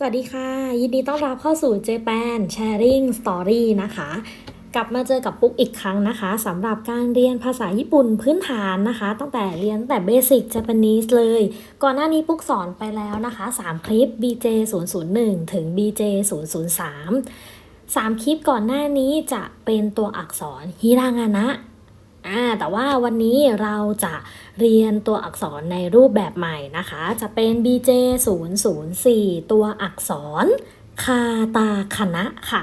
สวัสดีค่ะ ยินดีต้อนรับเข้าสู่ Japan Sharing Story นะคะ กลับมาเจอกับปุ๊กอีกครั้งนะคะสำหรับการเรียนภาษาญี่ปุ่นพื้นฐานนะคะ ตั้งแต่เรียนแต่ Basic Japanese เลย ก่อนหน้านี้ปุ๊กสอนไปแล้วนะคะ 3 คลิป BJ 001 ถึง BJ 003 3 คลิปก่อนหน้านี้จะเป็นตัวอักษรฮิรางานะ อ่าแต่ว่าวันนี้เราจะเรียนตัวอักษรในรูปแบบใหม่นะคะ จะเป็น BJ 004 ตัวอักษรคาตาคณะค่ะ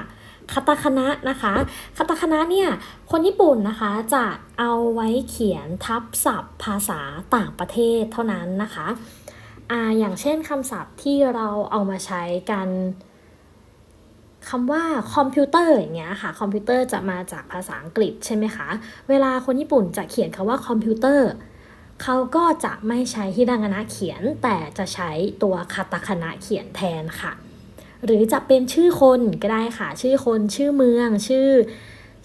คาตาคณะนะคะคาตาคณะเนี่ยคนญี่ปุ่นนะคะจะเอาไว้เขียนทับศัพท์ภาษาต่างประเทศเท่านั้นนะคะอ่าอย่างเช่นคำศัพท์ที่เราเอามาใช้กัน คำว่าคอมพิวเตอร์อย่างเงี้ยค่ะคอมพิวเตอร์จะมาจากภาษาอังกฤษใช่ไหมคะเวลาคนญี่ปุ่นจะเขียนคำว่าคอมพิวเตอร์เขาก็จะไม่ใช้ฮิรางานะเขียน แต่จะใช้ตัวคาตาคานะเขียนแทนค่ะ หรือจะเป็นชื่อคนก็ได้ค่ะ ชื่อคนชื่อเมือง ชื่อ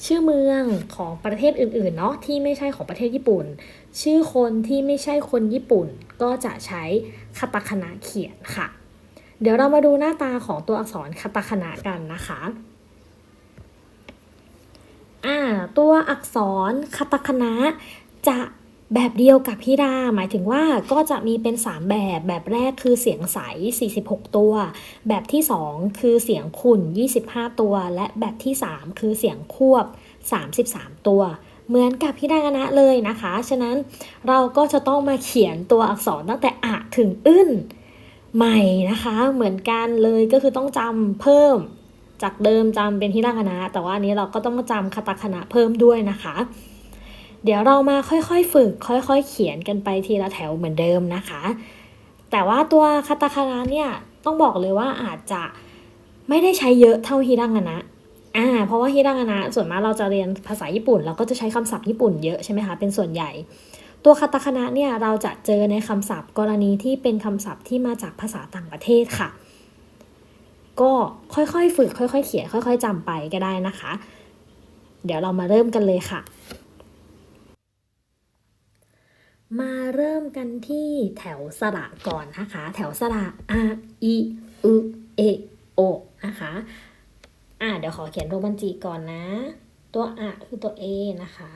ชื่อเมืองของประเทศอื่นๆเนาะที่ไม่ใช่ของประเทศญี่ปุ่น ชื่อคนที่ไม่ใช่คนญี่ปุ่น ก็จะใช้คาตาคานะเขียนค่ะ เดี๋ยวเรามาดูหน้าตาของตัวอักษรคาตาคานะกันนะคะอ่าตัวอักษรคาตาคานะจะแบบเดียวกับฮิราหมายถึงว่าก็จะมีเป็น 3 แบบ แบบแรกคือเสียงใส 46 ตัว แบบที่ 2 คือเสียงขุ่น 25 ตัว และแบบที่ 3 คือเสียงควบ 33 ตัว เหมือนกับฮิรางานะเลยนะคะ ฉะนั้นเราก็จะต้องมาเขียนตัวอักษรตั้งแต่อะถึงอึ้น ใหม่นะคะเหมือนกันเลยก็คือต้องจำเพิ่มจากเดิมจำเป็นฮิรางานะแต่ว่าอันนี้เราก็ต้องจำคาตาคานะเพิ่มด้วยนะคะ เดี๋ยวเรามาค่อยๆฝึก ค่อยๆ เขียนกันไปทีละแถวเหมือนเดิมนะคะ แต่ว่าตัวคาตาคานะเนี่ยต้องบอกเลยว่าอาจจะไม่ได้ใช้เยอะเท่าฮิรางานะอ่าเพราะว่าฮิรางานะส่วนมากเราจะเรียนภาษาญี่ปุ่น เราก็จะใช้คำศัพท์ญี่ปุ่นเยอะใช่ไหมคะเป็นส่วนใหญ่ ตัวคาตาคานะเนี่ยเราจะเจอในคำศัพท์กรณีที่เป็นคำศัพท์ที่มาจากภาษาต่างประเทศค่ะ ก็ค่อยๆฝึก ค่อยๆ เขียนค่อย ๆจำไปก็ได้นะคะ เดี๋ยวเรามาเริ่มกันเลยค่ะ มาเริ่มกันที่แถวสระก่อนนะคะ แถวสระอาอีอึเอโอนะคะอ่าเดี๋ยวขอเขียนโรมันจิก่อนนะ ตัวอะคือตัว A นะคะ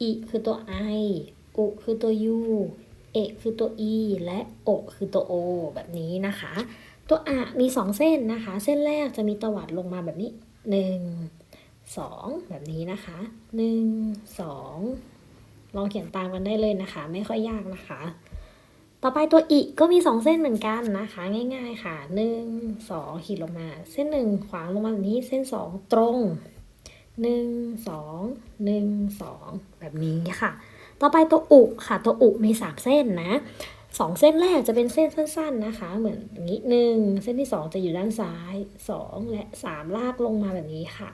อีคือตัว I อุคือตัว U เอกคือตัว E และโอคือตัว O แบบนี้นะคะ ตัวอะมีสองเส้นนะคะ เส้นแรกจะมีตวัดลงมาแบบนี้หนึ่งสองแบบนี้นะคะหนึ่งสองลองเขียนตามกันได้เลยนะคะ ไม่ค่อยยากนะคะ ต่อไปตัวอีก็มีสองเส้นเหมือนกันนะคะ ง่ายๆค่ะหนึ่งสองขีดลงมา เส้นหนึ่งขวางลงมาแบบนี้เส้นสองตรงหนึ่งสองหนึ่งสองแบบนี้ค่ะ ต่อไปตัวอุค่ะตัวอุมีสามเส้นนะสองเส้นแรกจะเป็นเส้นสั้น ๆนะคะ เหมือนอย่างนี้หนึ่งเส้นที่สองจะอยู่ด้านซ้ายสองและสามลากลงมาแบบนี้ค่ะ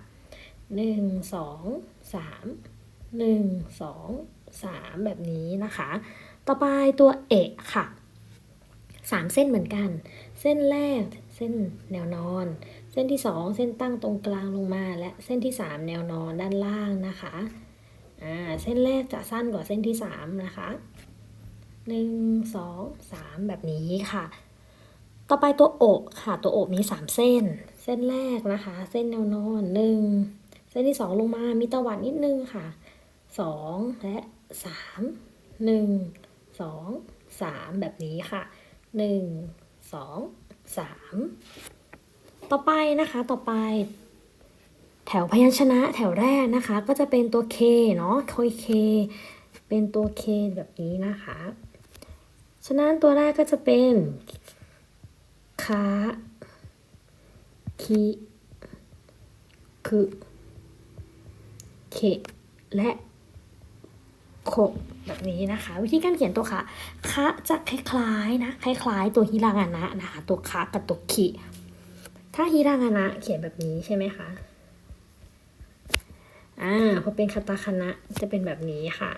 หนึ่งสองสามหนึ่งสองสามแบบนี้นะคะ ต่อไปตัวเอกค่ะสามเส้นเหมือนกัน เส้นแรกเส้นแนวนอน เส้นที่สองเส้นตั้งตรงกลางลงมา และเส้นที่สามแนวนอนด้านล่างนะคะ อ่าเส้นแรกจะสั้นกว่าเส้นที่สามนะคะหนึ่งสองสามแบบนี้ค่ะ ต่อไปตัวอกค่ะตัวอกมีสามเส้น เส้นแรกนะคะ เส้นแนวนอนหนึ่งเส้นที่สองลงมามีตะวัดนิดนึงค่ะสองและสามหนึ่งสองสามแบบนี้ค่ะหนึ่งสองสามต่อไปนะคะต่อไป แถวพยัญชนะแถวแรกนะคะ ก็จะเป็นตัว K เนาะคอย K เป็นตัว K แบบนี้นะคะ ฉะนั้นตัวแรกก็จะเป็นคาคิคือเคและโคแบบนี้นะคะ วิธีการเขียนตัวคะคะจะคล้ายๆนะคล้ายๆ ตัวฮิรางานะนะคะ ตัวคะกับตัวคิถ้าฮิรางานะเขียนแบบนี้ใช่ไหมคะ อ่าพอเป็นคาตาคานะจะเป็นแบบนี้ค่ะ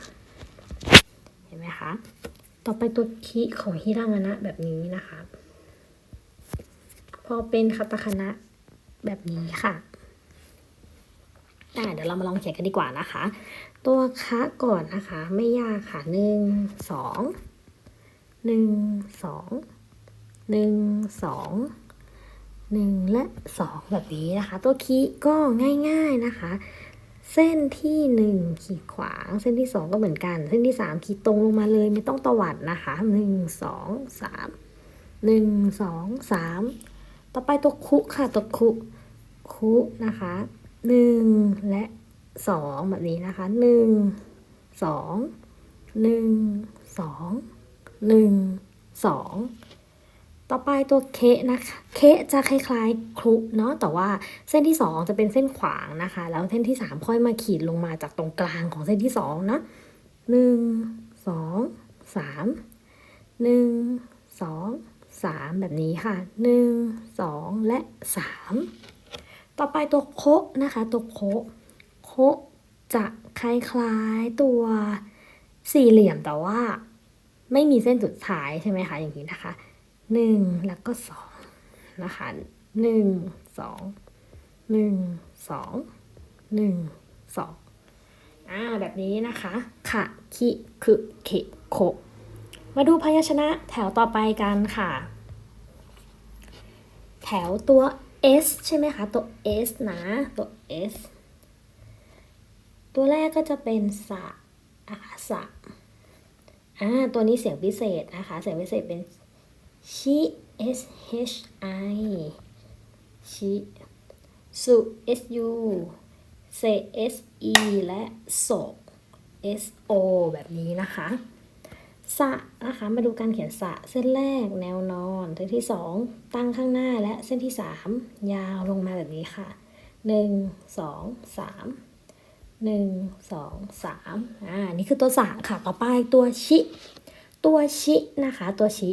เห็นไหมคะ ต่อไปตัวคิของฮิรางานะแบบนี้นะคะ พอเป็นคาตาคานะแบบนี้ค่ะอ่าเดี๋ยวเรามาลองเขียนกันดีกว่านะคะ ตัวคะก่อนนะคะ ไม่ยากค่ะหนึ่งสองหนึ่งสองหนึ่งสองหนึ่งและสองแบบนี้นะคะ ตัวคีก็ง่าย ๆนะคะ เส้นที่ 1 ขีดขวาง เส้นที่ 2 ก็เหมือนกัน เส้นที่ 3 ขีดตรงลงมาเลย ไม่ต้องตวัดนะคะ 1 2 3 1 2 3 ต่อไปตัวคุค่ะตัวคุคุนะคะ 1 และ 2 แบบนี้นะคะ 1 2 1 2 1 2 ต่อไปตัวเคนะคะ เคจะคล้ายๆครุเนาะ แต่ว่าเส้นที่ 2 จะเป็นเส้นขวางนะคะ แล้วเส้นที่ 3 ค่อยมาขีดลงมาจากตรงกลางของเส้นที่2นะหนึ่งสองสามหนึ่งสองสามแบบนี้ค่ะหนึ่งสองและสามต่อไปตัวโคะนะคะ ตัวโคะโคะจะคล้ายๆตัวสี่เหลี่ยมแต่ว่า ไม่มีเส้นสุดท้ายใช่ไหมคะอย่างนี้นะคะ หนึ่งแล้วก็สองนะคะหนึ่งสองหนึ่งสองหนึ่งสองอ่าแบบนี้นะคะขะคิคือเคโคมาดูพยัญชนะแถวต่อไปกันค่ะ แถวตัว S ใช่ไหมคะ ตัว S นะตัว S ตัวแรกก็จะเป็นสะนะคะสะอ่าตัวนี้เสียงพิเศษนะคะ เสียงพิเศษเป็น ชิ S H I ชิสุ S U เซ S E และโศก S O แบบนี้นะคะสะนะคะ มาดูการเขียนสะเส้นแรกแนวนอน เส้นที่สองตั้งข้างหน้าและเส้นที่สามยาวลงมาแบบนี้ค่ะหนึ่งสองสามหนึ่งสองสามอ่า นี่คือตัวสะค่ะ ต่อไปตัวชิ ตัวชินะคะ ตัวชิ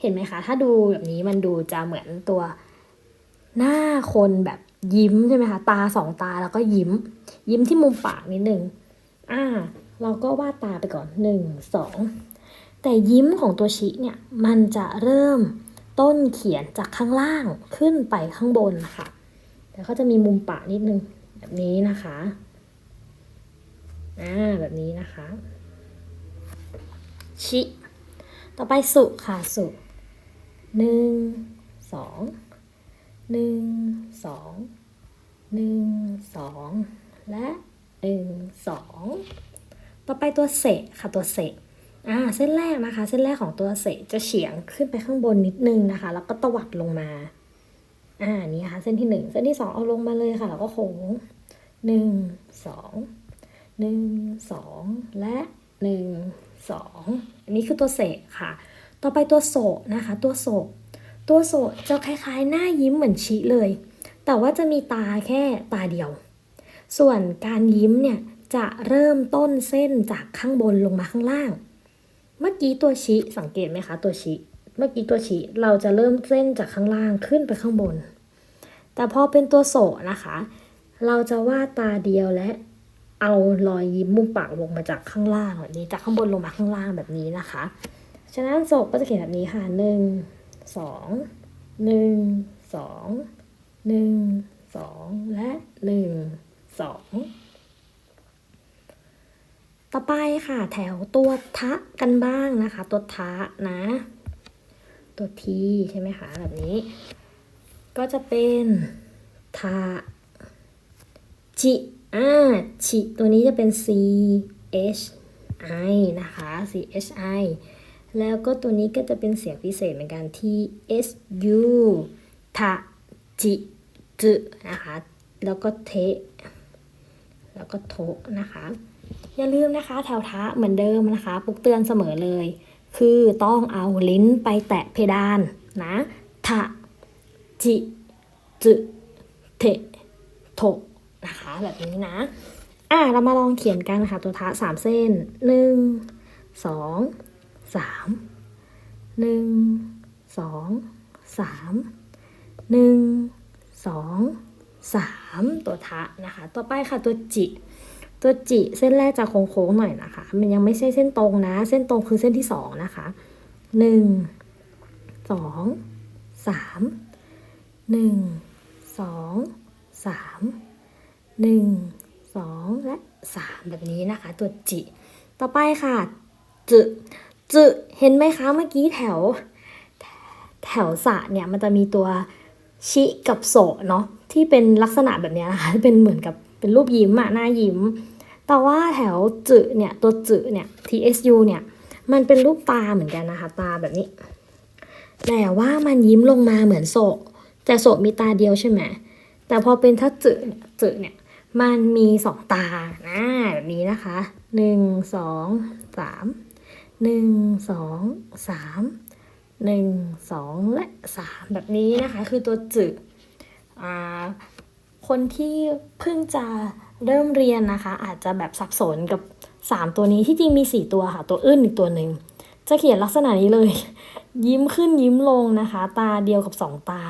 เห็นไหมคะ ถ้าดูแบบนี้มันดูจะเหมือนตัวหน้าคนแบบยิ้มใช่ไหมคะตาสองตาแล้วก็ยิ้ม ยิ้มที่มุมปากนิดนึงอ่า เราก็วาดตาไปก่อนหนึ่งสองแต่ยิ้มของตัวชิเนี่ยมันจะเริ่มต้นเขียนจากข้างล่างขึ้นไปข้างบนค่ะแล้วก็จะมีมุมปากนิดนึงแบบนี้นะคะอ่าแบบนี้นะคะ ชิ ต่อไปสุค่ะสุ หนึ่งสองหนึ่งสองหนึ่งสองและหนึ่งสองต่อไปตัวเสะค่ะตัวเสะอ่าเส้นแรกนะคะ เส้นแรกของตัวเสะจะเฉียงขึ้นไปข้างบนนิดนึงนะคะ แล้วก็ตวัดลงมาอ่านี่ค่ะเส้นที่หนึ่งเส้นที่สองเอาลงมาเลยค่ะ แล้วก็โค้งหนึ่งสองหนึ่งสองและหนึ่งสองอันนี้คือตัวเสะค่ะ ต่อไปตัวโศกนะคะ ตัวโศก ตัวโศกจะคล้ายๆ หน้ายิ้มเหมือนชิเลย แต่ว่าจะมีตาแค่ตาเดียว ส่วนการยิ้มเนี่ยจะเริ่มต้นเส้นจากข้างบนลงมาข้างล่าง เมื่อกี้ตัวชิสังเกตไหมคะตัวชิ เมื่อกี้ตัวชิเราจะเริ่มเส้นจากข้างล่างขึ้นไปข้างบน แต่พอเป็นตัวโศกนะคะ เราจะวาดตาเดียวและเอารอยยิ้มมุมปากลงมาจากข้างล่างแบบนี้จากข้างบนลงมาข้างล่างแบบนี้นะคะ ฉะนั้นศกก็จะเขียนแบบนี้ค่ะหนึ่งสองหนึ่งสองหนึ่งสองและหนึ่งสองต่อไปค่ะแถวตัวทะกันบ้างนะคะ ตัวทะนะ ตัวทีใช่ไหมคะแบบนี้ ก็จะเป็นทาจิอ่าชิตัวนี้จะเป็น C H I นะคะ C H I แล้วก็ตัวนี้ก็จะเป็นเสียงพิเศษเหมือนกัน T S U ทะจิจนะคะ แล้วก็เท แล้วก็โทนะคะ อย่าลืมนะคะแถวทะเหมือนเดิมนะคะปลุกเตือนเสมอเลย คือต้องเอาลิ้นไปแตะเพดานนะทะจิจเทโทนะคะแบบนี้นะ อะเรามาลองเขียนกันค่ะตัวทะสามเส้นหนึ่งสอง สามหนึ่งสองสามหนึ่งสองสามตัวทะนะคะ ต่อไปค่ะตัวจิตัวจิเส้นแรกจะโค้งๆหน่อยนะคะ มันยังไม่ใช่เส้นตรงนะ เส้นตรงคือเส้นที่สองนะคะหนึ่งสองสามหนึ่งสองสามหนึ่งสองและสามแบบนี้นะคะ ตัวจิ ต่อไปค่ะ จึ จึเห็นไหมคะเมื่อกี้แถว แถวสะเนี่ยมันจะมีตัวชิกับโซะเนาะที่เป็นลักษณะแบบนี้นะคะเป็นเหมือนกับเป็นรูปยิ้มอะหน้ายิ้ม แต่ว่าแถวจืเนี่ยตัวจืเนี่ย tsu เนี่ยมันเป็นรูปตาเหมือนกันนะคะตาแบบนี้ แต่ว่ามันยิ้มลงมาเหมือนโศกแต่โศกมีตาเดียวใช่ไหมแต่พอเป็นถ้าจืเนี่ยจืเนี่ยมันมีสองตานะแบบนี้นะคะหนึ่งสองสาม หนึ่งสองสามหนึ่งสองและสามแบบนี้นะคะ คือตัวจือ่าคนที่เพิ่งจะเริ่มเรียนนะคะ อาจจะแบบสับสนกับ 3 ตัวนี้ที่จริงมี 4 ตัวค่ะ ตัวอื้นอีกตัวหนึ่งจะเขียนลักษณะนี้เลย ยิ้มขึ้นยิ้มลงนะคะ ตาเดียวกับ 2 ตา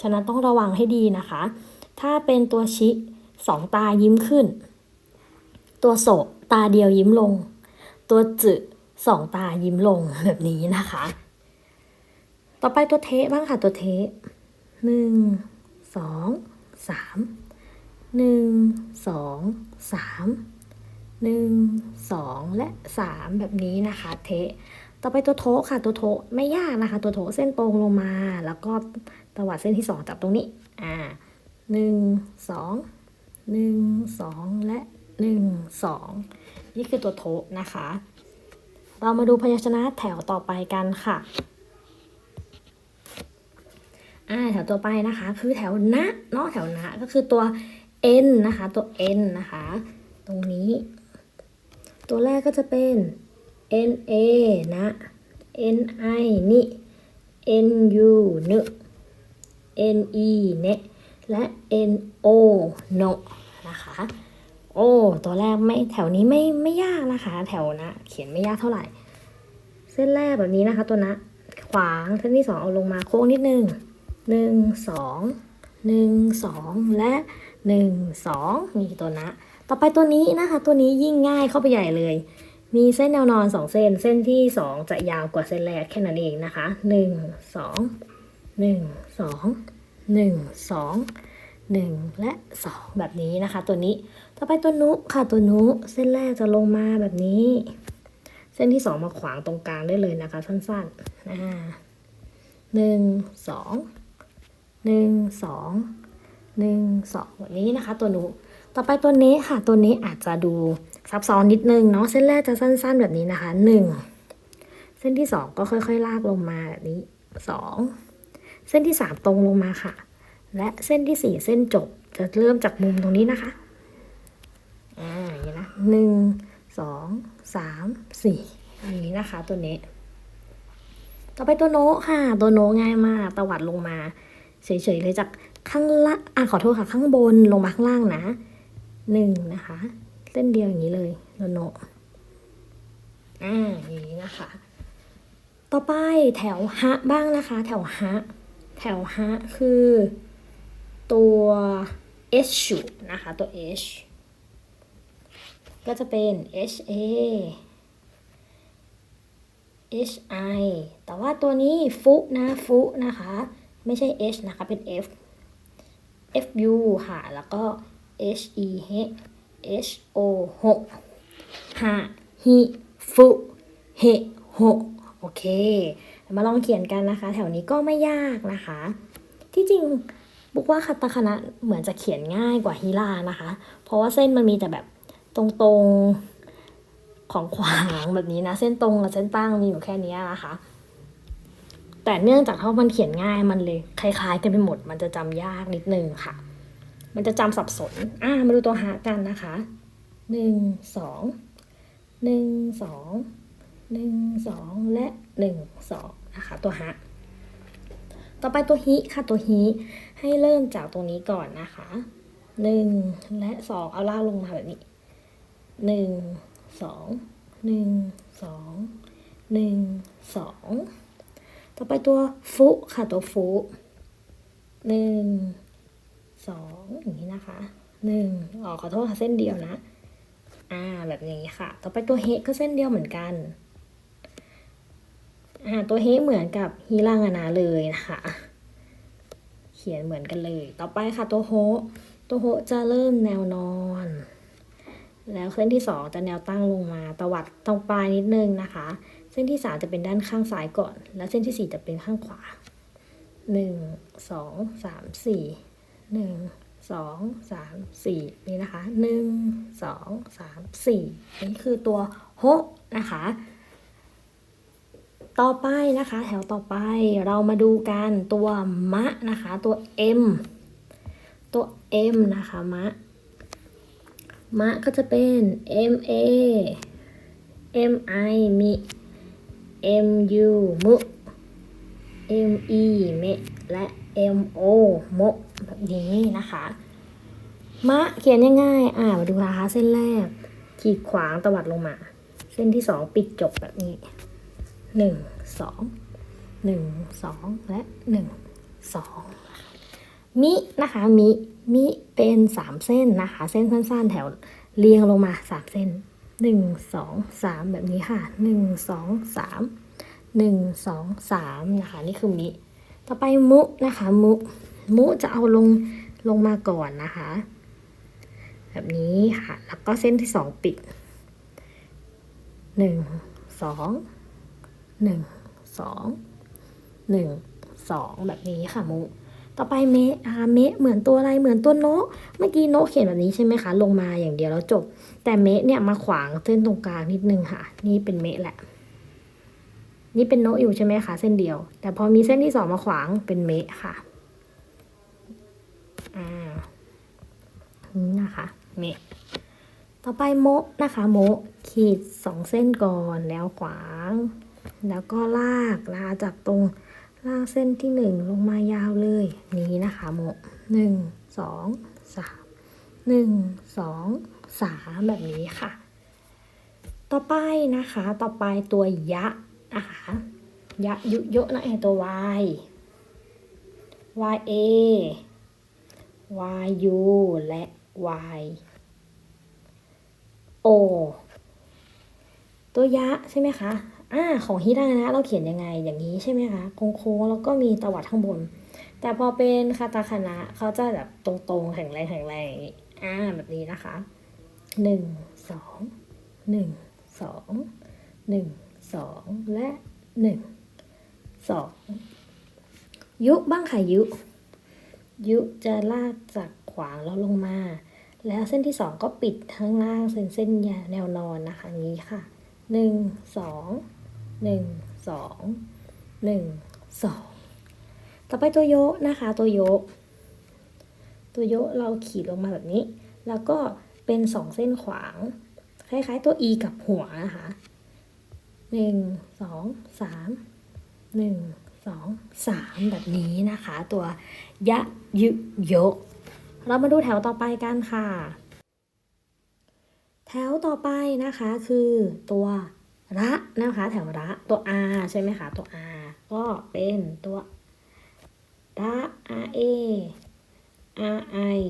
ฉะนั้นต้องระวังให้ดีนะคะ ถ้าเป็นตัวชิสองตายิ้มขึ้น ตัวโศตาเดียวยิ้มลง ตัวจื สองตายิ้มลงแบบนี้นะคะ ต่อไปตัวเทบ้างค่ะตัวเทหนึ่งสองสามหนึ่งสองสามหนึ่งสองและสามแบบนี้นะคะ เทต่อไปตัวโทค่ะตัวโทไม่ยากนะคะ ตัวโทเส้นตรงลงมา แล้วก็ตวัดเส้นที่สองจับตรงนี้อ่าหนึ่งสองหนึ่งสองและหนึ่งสองนี่คือตัวโทนะคะ เรามาดูพยัญชนะแถวต่อไปกันค่ะอ่าแถวต่อไปนะคะ คือแถวนะเนาะแถวนะก็คือตัว n นะคะ ตัว n นะคะ ตรงนี้ ตัวแรกก็จะเป็น n a นะ n i นี่ n u นึ n e เนะและ n o โนนะคะโอ้ตัวแรกไม่แถวนี้ไม่ไม่ยากนะคะ แถวนะ เขียนไม่ยากเท่าไหร่ เส้นแรกแบบนี้นะคะ ตัวนะขวางเส้นที่สองเอาลงมาโค้งนิดนึงหนึ่งสองหนึ่งสองและหนึ่งสองนี่ตัวนะ ต่อไปตัวนี้นะคะ ตัวนี้ยิ่งง่ายเข้าไปใหญ่เลย มีเส้นแนวนอนสองเส้น เส้นที่สองจะยาวกว่าเส้นแรกแค่นั้นเองนะคะหนึ่งสองหนึ่งสองหนึ่งสองหนึ่งและสองแบบนี้นะคะ ตัวนี้ ต่อไปตัวนุค่ะตัวนุเส้นแรกจะลงมาแบบนี้ เส้นที่สองมาขวางตรงกลางได้เลยนะคะ สั้นๆอ่าหนึ่งสองหนึ่งสองหนึ่งสองแบบนี้นะคะ ตัวนุต่อไปตัวเนค่ะ ตัวเนอาจจะดูซับซ้อนนิดนึงเนาะเส้นแรกจะสั้น ๆ แบบนี้นะคะหนึ่งเส้นที่สองก็ค่อย ๆ ลากลงมาแบบนี้สองเส้นที่สามตรงลงมาค่ะ และเส้นที่สี่เส้นจบจะเริ่มจากมุมตรงนี้นะคะอ่าอย่างนี้นะหนึ่งสอง สามสี่อย่างนี้นะคะตัวนี้ ต่อไปตัวโนค่ะ ตัวโนง่ายมากตวัดลงมาเฉยๆเลยจากข้างล่างอะขอโทษค่ะ ข้างบนลงมาข้างล่างนะหนึ่งนะคะ เส้นเดียวอย่างนี้เลยตัวโนอ่าอย่างนี้นะคะ ต่อไปแถวฮะบ้างนะคะ แถวฮะแถวฮะคือตัว h นะคะตัว h ก็จะเป็น h a h i แต่ว่าตัวนี้ฟุนะฟุนะคะ ไม่ใช่ h นะคะเป็น f f u ค่ะ แล้วก็ h e h h o หฮาฮิฟุเฮโฮโอเค มาลองเขียนกันนะคะ แถวนี้ก็ไม่ยากนะคะ ที่จริงบุกว่าคาตาคณะเหมือนจะเขียนง่ายกว่าฮิลานะคะ เพราะว่าเส้นมันมีแต่แบบ ตรงๆของขวางแบบนี้นะ เส้นตรงกับเส้นตั้งมีอยู่แค่นี้นะคะ แต่เนื่องจากเขามันเขียนง่ายมันเลยคล้ายๆกันไปหมด มันจะจำยากนิดนึงค่ะ มันจะจำสับสนอ่ามาดูตัวหากันนะคะหนึ่งสองหนึ่งสองหนึ่งสองและหนึ่งสองนะคะตัวหาต่อไปตัวฮิค่ะตัวฮิให้เริ่มจากตรงนี้ก่อนนะคะหนึ่งและสองเอาล่ากลงมาแบบนี้ หนึ่งสองหนึ่งสองหนึ่งสองต่อไปตัวฟุค่ะตัวฟุหนึ่งสองอย่างนี้นะคะหนึ่งอ๋อขอโทษค่ะเส้นเดียวนะอ่าแบบนี้ค่ะ ต่อไปตัวเฮก็เส้นเดียวเหมือนกันอ่าตัวเฮเหมือนกับฮิรางานาเลยนะคะ เขียนเหมือนกันเลย ต่อไปค่ะตัวโฮตัวโฮจะเริ่มแนวนอน แล้วเส้นที่สองจะแนวตั้งลงมาตวัดตรงปลายนิดนึงนะคะ เส้นที่สามจะเป็นด้านข้างซ้ายก่อน แล้วเส้นที่สี่จะเป็นข้างขวาหนึ่งสองสามสี่หนึ่งสองสามสี่นี่นะคะหนึ่งสองสามสี่นี่คือตัวโฮนะคะ ต่อไปนะคะ แถวต่อไปเรามาดูกันตัวมะนะคะ ตัว M ตัว M นะคะมะ มะก็จะเป็น M A M I มิ M U มุ M E เมและ M O โมะแบบนี้นะคะ มะเขียนง่ายๆ อ่ามาดูนะคะเส้นแรก ขีดขวางตวัดลงมา เส้นที่สองปิดจบแบบนี้หนึ่งสองหนึ่งสองและหนึ่งสอง มินะคะมิมิเป็นสามเส้นนะคะ เส้นสั้นๆ แถวเรียงลงมาสามเส้นหนึ่งสองสามแบบนี้ค่ะหนึ่งสองสามหนึ่งสองสามนะคะนี่คือมิต่อไปมุนะคะมุมุจะเอาลงลงมาก่อนนะคะ แบบนี้ค่ะ แล้วก็เส้นที่สองปิดหนึ่งสองหนึ่งสองหนึ่งสองแบบนี้ค่ะมุ ต่อไปเมะนะคะเมะเหมือนตัวอะไรเหมือนตัวโนะเมื่อกี้โนะเขียนแบบนี้ใช่ไหมคะ ลงมาอย่างเดียวแล้วจบ แต่เมะเนี่ยมาขวางเส้นตรงกลางนิดนึงค่ะ นี่เป็นเมะแหละ นี่เป็นโนะอยู่ใช่ไหมคะ เส้นเดียว แต่พอมีเส้นที่สองมาขวางเป็นเมะค่ะอ่านี่นะคะ เมะต่อไปโมะนะคะ โมะขีดสองเส้นก่อนแล้วขวาง แล้วก็ลากลาจากตรง ลากเส้นที่หนึ่งลงมายาวเลย นี้นะคะโมหนึ่งสองสามหนึ่งสองสามแบบนี้ค่ะ ต่อไปนะคะ ต่อไปตัวยะนะคะยะยุโยะนะไอตัว y y a y u และ y o ตัวยะใช่ไหมคะ อ่าของฮิดานะเราเขียนยังไงอย่างนี้ใช่ไหมคะโค้งๆแล้วก็มีตวัดข้างบน แต่พอเป็นคาตาคานะเขาจะแบบตรงๆแข็งแรงแข็งแรงอย่างนี้อ่าแบบนี้นะคะหนึ่งสองหนึ่งสองหนึ่งสองและหนึ่งสองยุบ้างค่ะยุ ยุจะลากจากขวางแล้วลงมา แล้วเส้นที่สองก็ปิดข้างล่างเส้นเส้นแนวนอนนะคะนี้ค่ะ หนึ่งสองหนึ่งสองหนึ่งสองต่อไปตัวโยะนะคะตัวโยะตัวโยะเราขีดลงมาแบบนี้ แล้วก็เป็นสองเส้นขวาง คล้ายๆ ตัว e กับหัวนะคะหนึ่งสองสามหนึ่งสองสามแบบนี้นะคะ ตัวยะยุโยะเรามาดูแถวต่อไปกันค่ะ แถวต่อไปนะคะคือตัวระนะคะ แถวระตัว r ใช่ไหมคะตัว r ก็เป็นตัวระ r a r i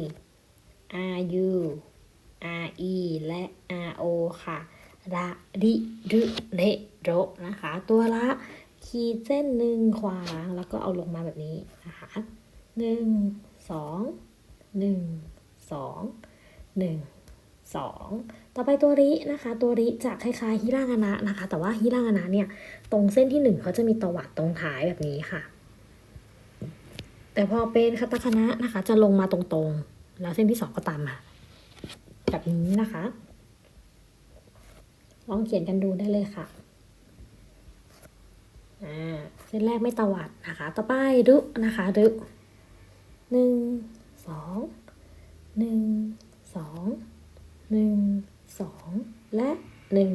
r u r e และ r o ค่ะระดิรุเรโรนะคะ ตัวละขีดเส้นหนึ่งขวางแล้วก็เอาลงมาแบบนี้นะคะหนึ่งสองหนึ่งสองหนึ่ง สองต่อไปตัวรินะคะ ตัวริจะคล้ายๆฮิรางานะนะคะ แต่ว่าฮิรางานะเนี่ยตรงเส้นที่หนึ่งเขาจะมีตวัดตรงท้ายแบบนี้ค่ะ แต่พอเป็นคาตาคานะนะคะ จะลงมาตรงๆ แล้วเส้นที่สองก็ตามมาแบบนี้นะคะ ลองเขียนกันดูได้เลยค่ะอ่าเส้นแรกไม่ตวัดนะคะ ต่อไปรุนะคะรุหนึ่งสองหนึ่งสอง หนึ่งสองและหนึ่ง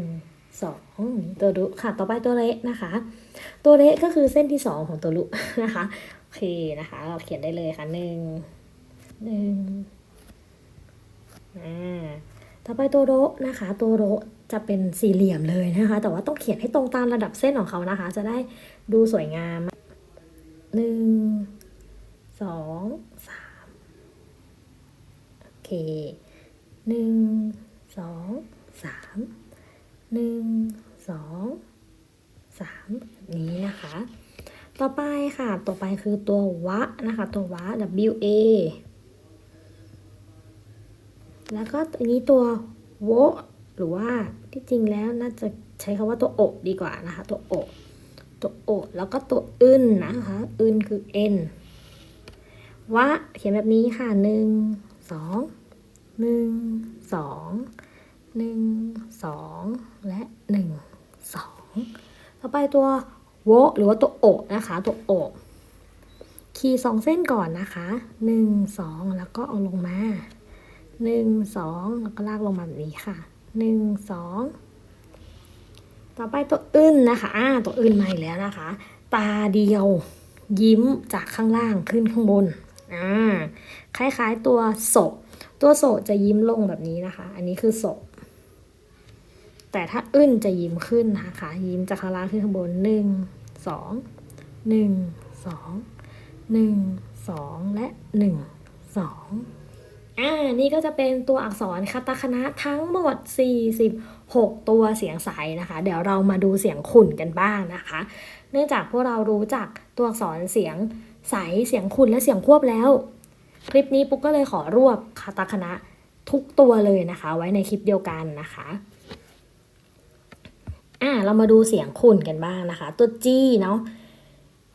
สองตัวรุค่ะ ต่อไปตัวเละนะคะ ตัวเละก็คือเส้นที่สองของตัวรุนะคะโอเคนะคะ เราเขียนได้เลยค่ะหนึ่งหนึ่งอ่าต่อไปตัวโรนะคะ ตัวโรจะเป็นสี่เหลี่ยมเลยนะคะ แต่ว่าต้องเขียนให้ตรงตามระดับเส้นของเขานะคะ จะได้ดูสวยงามหนึ่งสองสามโอเค หนึ่งสองสามหนึ่งสองสามนี้นะคะ ต่อไปค่ะ ต่อไปคือตัววะนะคะ ตัววะ W A แล้วก็อันนี้ตัวโวหรือว่าที่จริงแล้วน่าจะใช้คำว่าตัวโอดีกว่านะคะ ตัวโอตัวโอแล้วก็ตัวอึนนะคะอึนคือ n วะเขียนแบบนี้ค่ะหนึ่งสอง หนึ่งสองหนึ่งสองและหนึ่งสองต่อไปตัวโวหรือว่าตัวโอนะคะ ตัวโอขีดสองเส้นก่อนนะคะหนึ่งสองแล้วก็เอาลงมาหนึ่งสองแล้วก็ลากลงมาแบบนี้ค่ะหนึ่งสองต่อไปตัวอึนนะคะอ่าตัวอึนมาอีกแล้วนะคะ ตาเดียวยิ้มจากข้างล่างขึ้นข้างบนอ่าคล้ายๆตัวโศก ตัวโศกจะยิ้มลงแบบนี้นะคะ อันนี้คือโศกแต่ถ้าอึ้นจะยิ้มขึ้นนะคะ ยิ้มจากข้างล่างขึ้นข้างบนหนึ่งสองหนึ่งสองหนึ่งสองและหนึ่งสองอ่า นี่ก็จะเป็นตัวอักษรคาตาคณะทั้งหมด 46 ตัวเสียงใสนะคะ เดี๋ยวเรามาดูเสียงขุ่นกันบ้างนะคะ เนื่องจากพวกเรารู้จักตัวอักษรเสียงใส เสียงขุ่นและเสียงควบแล้ว คลิปนี้ปุ๊กก็เลยขอรวบคาตาคณะทุกตัวเลยนะคะ ไว้ในคลิปเดียวกันนะคะอ่าเรามาดูเสียงขุ่นกันบ้างนะคะ ตัวจีเนาะ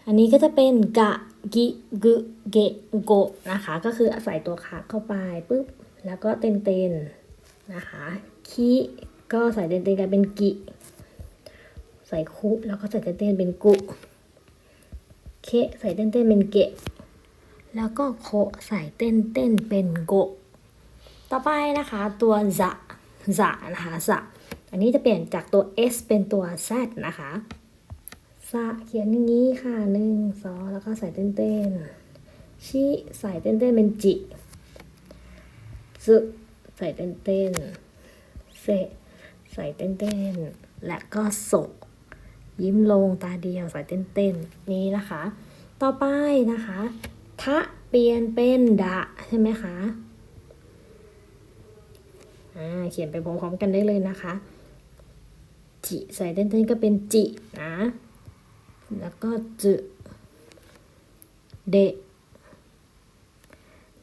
อันนี้ก็จะเป็นกะกิกึเกะโกะนะคะ ก็คือใส่ตัวคะเข้าไปปุ๊บแล้วก็เต็นเต็นนะคะคิก็ใส่เต็นเต็นๆกันเป็นกิ ใส่คุแล้วก็ใส่เต็นเต็นเป็นกุเคใส่เต้นเต้นเป็นเกะ แล้วก็โคใส่เต้นเต้นเป็นโก ต่อไปนะคะตัวจะจะนะคะจะอันนี้จะเปลี่ยนจากตัว s เป็นตัว z นะคะสะเขียนอย่างนี้ค่ะหนึ่งสองแล้วก็ใส่เต้นเต้นชิใส่เต้นเต้นเป็นจิซึใส่เต้นเต้นเซใส่เต้นเต้นและก็โศกยิ้มลงตาเดียวใส่เต้นๆนี้นะคะ ต่อไปนะคะ ทะเปลี่ยนเป็นดะใช่ไหมคะอ่าเขียนไปพร้อมๆกันได้เลยนะคะ จิใส่เต้นๆก็เป็นจินะ แล้วก็จึเดะ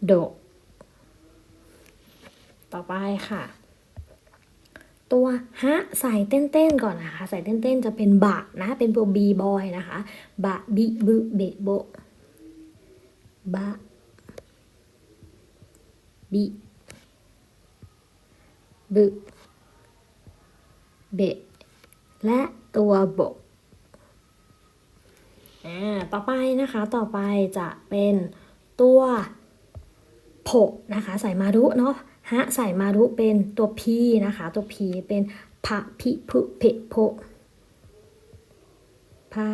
โดต่อไปค่ะ ตัวฮะใส่เต้นๆก่อนนะคะ ใส่เต้นๆจะเป็นบะนะ เป็นตัวบีบอยนะคะ บะบิบึเบโบ บะบิบึเบะและตัวโบะอ่าต่อไปนะคะต่อไปจะเป็นตัวโผนะคะใส่มารุเนาะฮะใส่มารุเป็นตัวพีนะคะตัวพีเป็นพะพิพุเพโพพะ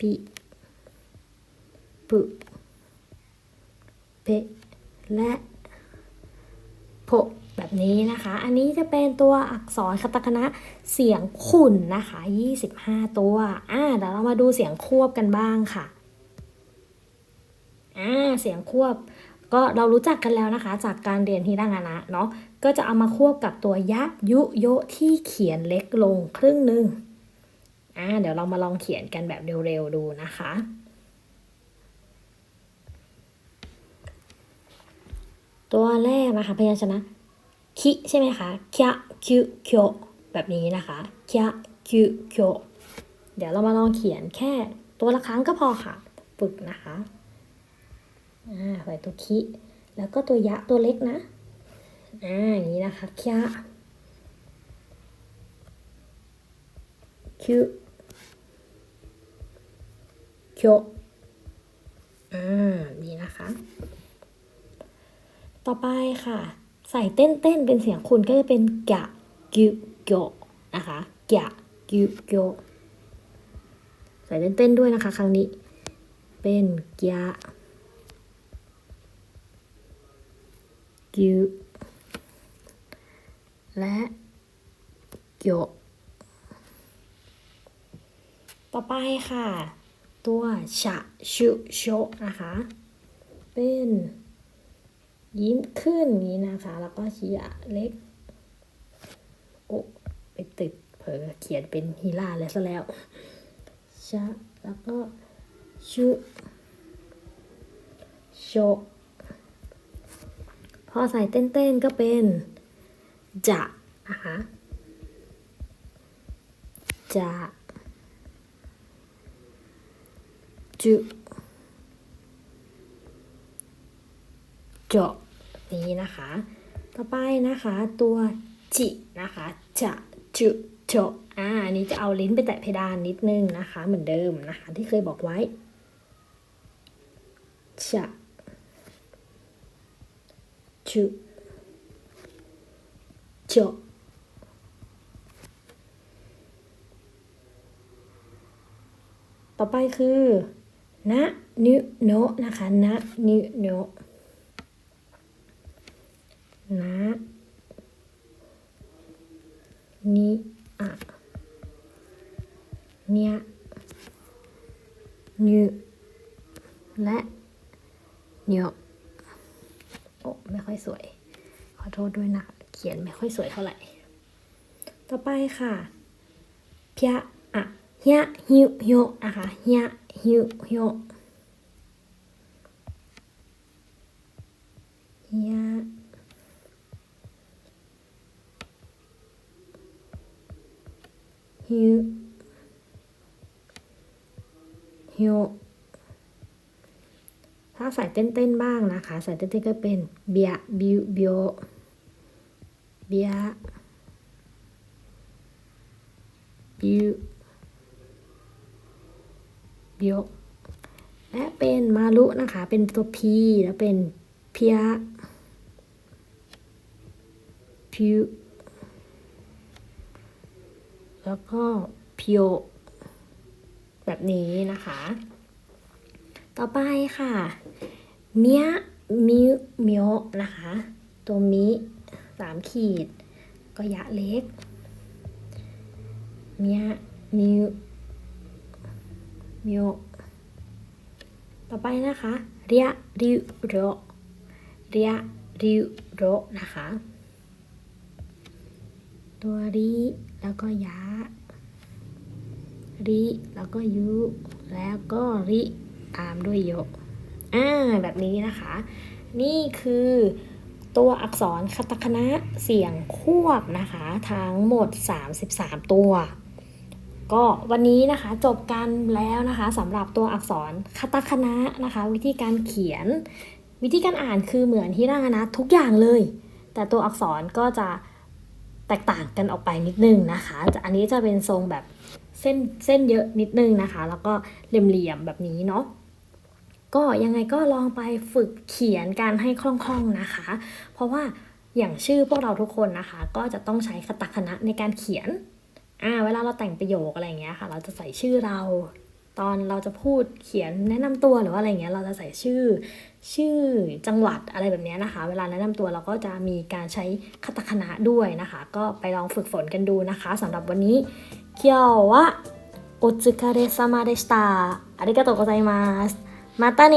พิ ปุเพและโพแบบนี้นะคะ อันนี้จะเป็นตัวอักษรคาตาคณะเสียงขุ่นนะคะ 25 ตัว อ่าเดี๋ยวเรามาดูเสียงควบกันบ้างค่ะ อ่า เสียงควบ ก็เรารู้จักกันแล้วนะคะ จากการเรียนฮิรางานะเนาะ ก็จะเอามาควบกับตัวยะยุโยที่เขียนเล็กลงครึ่งหนึ่งอ่า เดี๋ยวเรามาลองเขียนกันแบบเร็วๆดูนะคะ ตัวแรกนะคะพยัญชนะคิใช่ไหมคะคิคิโคแบบนี้นะคะคิคิโคเดี๋ยวเรามาลองเขียนแค่ตัวละครั้งก็พอค่ะฝึกนะคะอ่าใส่ตัวคิ แล้วก็ตัวยะตัวเล็กนะอ่าอย่างนี้นะคะคิคิโคอ่านี่นะคะ ต่อไปค่ะ ใส่เต้นเต้นเป็นเสียงคุณก็จะเป็นกะกิโกนะคะกะกิโกใส่เต้นเต้นด้วยนะคะ ครั้งนี้ เป็นกะกิและโกต่อไปค่ะ ตัวชะชุโชนะคะ เป็น ยิ้มขึ้นนี้นะคะ แล้วก็ชียะเล็กโอ้ไปติดเผอเขียนเป็นฮีราแล้วซะแล้วชะแล้วก็ชุโชพอใส่เต้นๆก็เป็นจะนะคะจะจุ โจนี้นะคะ ต่อไปนะคะตัวจินะคะจะจุโจอ่านี้จะเอาลิ้นไปแตะเพดานนิดนึงนะคะ เหมือนเดิมนะคะที่เคยบอกไว้จะจุโจต่อไปคือ นะนิโนนะคะ นะนิโน นะนิอะเนี่ยนิและเนียโอ้ไม่ค่อยสวย ขอโทษด้วยนะเขียนไม่ค่อยสวยเท่าไหร่ ต่อไปค่ะพยะอะเฮียฮิวฮิวนะคะเฮียฮิวฮิวเฮียฮิวฮิว ถ้าใส่เต้นๆบ้างนะคะใส่เต้นๆก็เป็นเบียบิวบิวเบียบิวบิวและเป็นมารุนะคะ เป็นตัวพีแล้วเป็นเพียพิวแล้วก็พิโอแบบนี้นะคะ ต่อไปค่ะ เมียมิวมิโอนะคะ ตัวมิสามขีด ก็ยะเล็ก เมียมิวมิโอต่อไปนะคะ เรียริวโรเรียริวโรนะคะ ตัวริแล้วก็ยะริแล้วก็ยุ แล้วก็ริตามด้วยโย อ่าแบบนี้นะคะ นี่คือตัวอักษรคาตาคณะเสียงควบนะคะ ทั้งหมด 33 ตัว ก็วันนี้นะคะจบกันแล้วนะคะสำหรับตัวอักษรคาตาคณะนะคะ วิธีการเขียน วิธีการอ่านคือเหมือนที่ร่างนะทุกอย่างเลย แต่ตัวอักษรก็จะแตกต่างกันออกไปนิดนึงนะคะจะอันนี้จะเป็นทรงแบบเส้นเส้นเยอะนิดนึงนะคะ แล้วก็เหลี่ยมๆแบบนี้เนาะ ก็ยังไงก็ลองไปฝึกเขียนการให้คล่องๆนะคะ เพราะว่าอย่างชื่อพวกเราทุกคนนะคะ ก็จะต้องใช้คาตาคณะในการเขียนอ่าเวลาเราแต่งประโยคอะไรเงี้ยค่ะ เราจะใส่ชื่อเรา ตอนเราจะพูดเขียนแนะนำตัวหรือว่าอะไรเงี้ยเราจะใส่ชื่อ ชื่อจังหวัดอะไรแบบเนี้ยนะคะ เวลาแนะนำตัวเราก็จะมีการใช้คาตาคณะด้วยนะคะ ก็ไปลองฝึกฝนกันดูนะคะสำหรับวันนี้เคียววะโอซึคาเรซามาเดสตาอาริกาโตโกไซมัสาเน